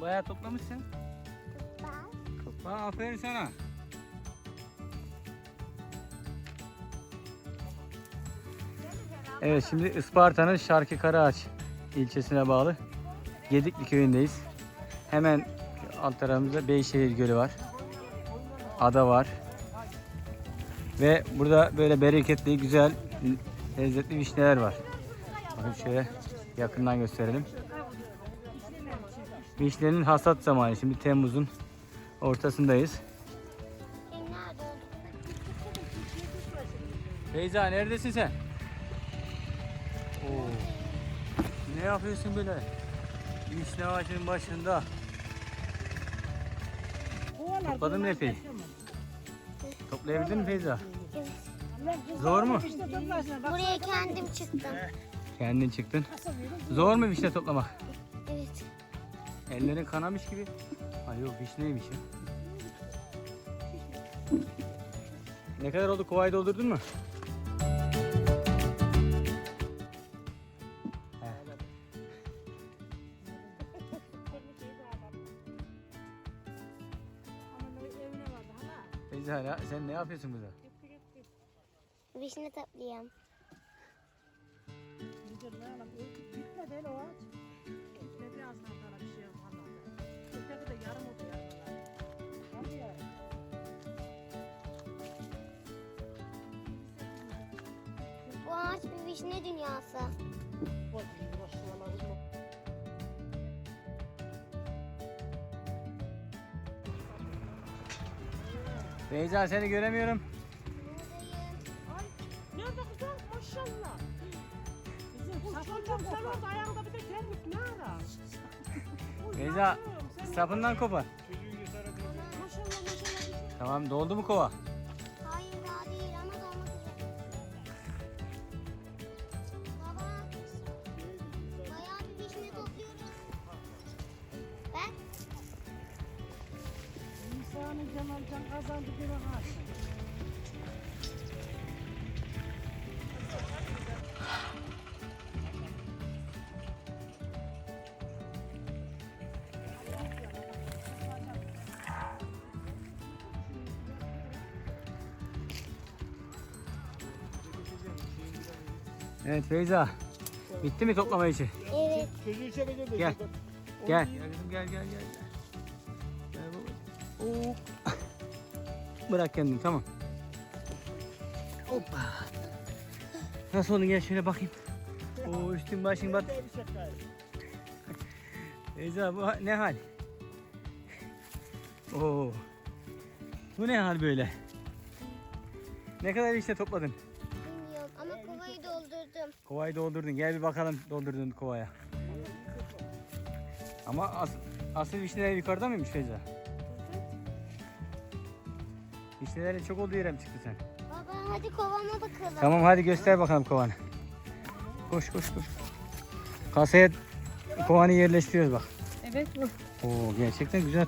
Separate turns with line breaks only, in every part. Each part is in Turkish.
Bayağı toplamışsın. Topla aferin sana. Evet şimdi Isparta'nın Şarkı Karaağaç ilçesine bağlı Gedikli köyündeyiz. Hemen alt tarafımızda Beyşehir Gölü var. Ada var. Ve burada böyle bereketli, güzel, lezzetli vişneler var. Bakın şöyle yakından gösterelim. Vişnenin hasat zamanı. Şimdi Temmuz'un ortasındayız. Beyza neredesin sen? Oo. Ne yapıyorsun böyle? Vişne ağacının başında. Topladın mı epey? Toplayabildin mi Feyza? Zor mu?
Buraya kendim çıktım.
Kendin çıktın. Zor mu vişne toplamak? Ellerin kanamış gibi. Ay yok vişneymiş ya. Ne kadar oldu? Kovayı doldurdun mu? Ya, sen ne yapıyorsun burada?
Vişne toplayayım.
Bitmedi o ağaç. Bitmedi az kaldı bir şey yapmadı. De yarım oldu yarımlar. Hadi ya.
Bu ağaç bir vişne dünyası.
Bak
Feyza seni göremiyorum.
Nerede kızım? Maşallah. Bizim sen orada ayağında bir de terlik ne ara? Uy,
Beyza,
yavrum, sen
Sapından kopar.
Maşallah maşallah.
Tamam doldu mu kova?
Hayır daha değil ama dolmak üzere. Baba. Bayağı bir vişne topluyoruz. Ben
İnsanın Cemal Can kazandı bir ağaç.
Evet Feyza. Bitti mi toplama işi?
evet.
Gel. Gel. Gel kızım gel gel gel. Gel babacığım. Hop. Bırak kendini tamam. Hoppa. Nasıl oldu gel şöyle bakayım. Oo üstün başın bat. Feyza bu ne hal? Oo. Bu ne hal böyle? Ne kadar işte topladın?
Kovayı
doldurdun. Gel bir bakalım doldurdun kovaya. Ama as, asıl vişneler yukarıda mıymış Feyza? Vişnelerin çok olduğu yere mi çıktı sen?
Baba hadi kovama bakalım.
Tamam hadi göster bakalım kovanı. Koş koş koş. Kasaya kovanı yerleştiriyoruz bak.
Evet bu.
Oo gerçekten güzel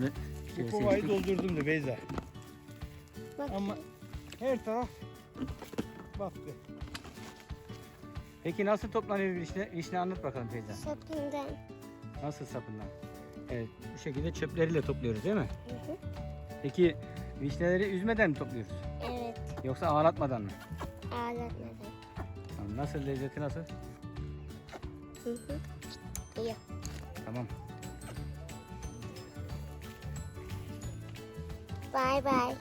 toplamış. Kurları
Bu kovayı doldurdum da Beyza.
Bak.
Ama her taraf battı.
Peki nasıl toplanıyor vişne? Vişne anlat bakalım teyze.
Sapından.
Nasıl sapından? Evet bu şekilde çöpleriyle topluyoruz değil mi?
Hı hı.
Peki vişneleri üzmeden mi topluyoruz?
Evet.
Yoksa ağlatmadan mı?
Ağlatmadan.
Tamam, Nasıl lezzeti nasıl?
Hı hı. İyi.
Tamam.
Bye bye.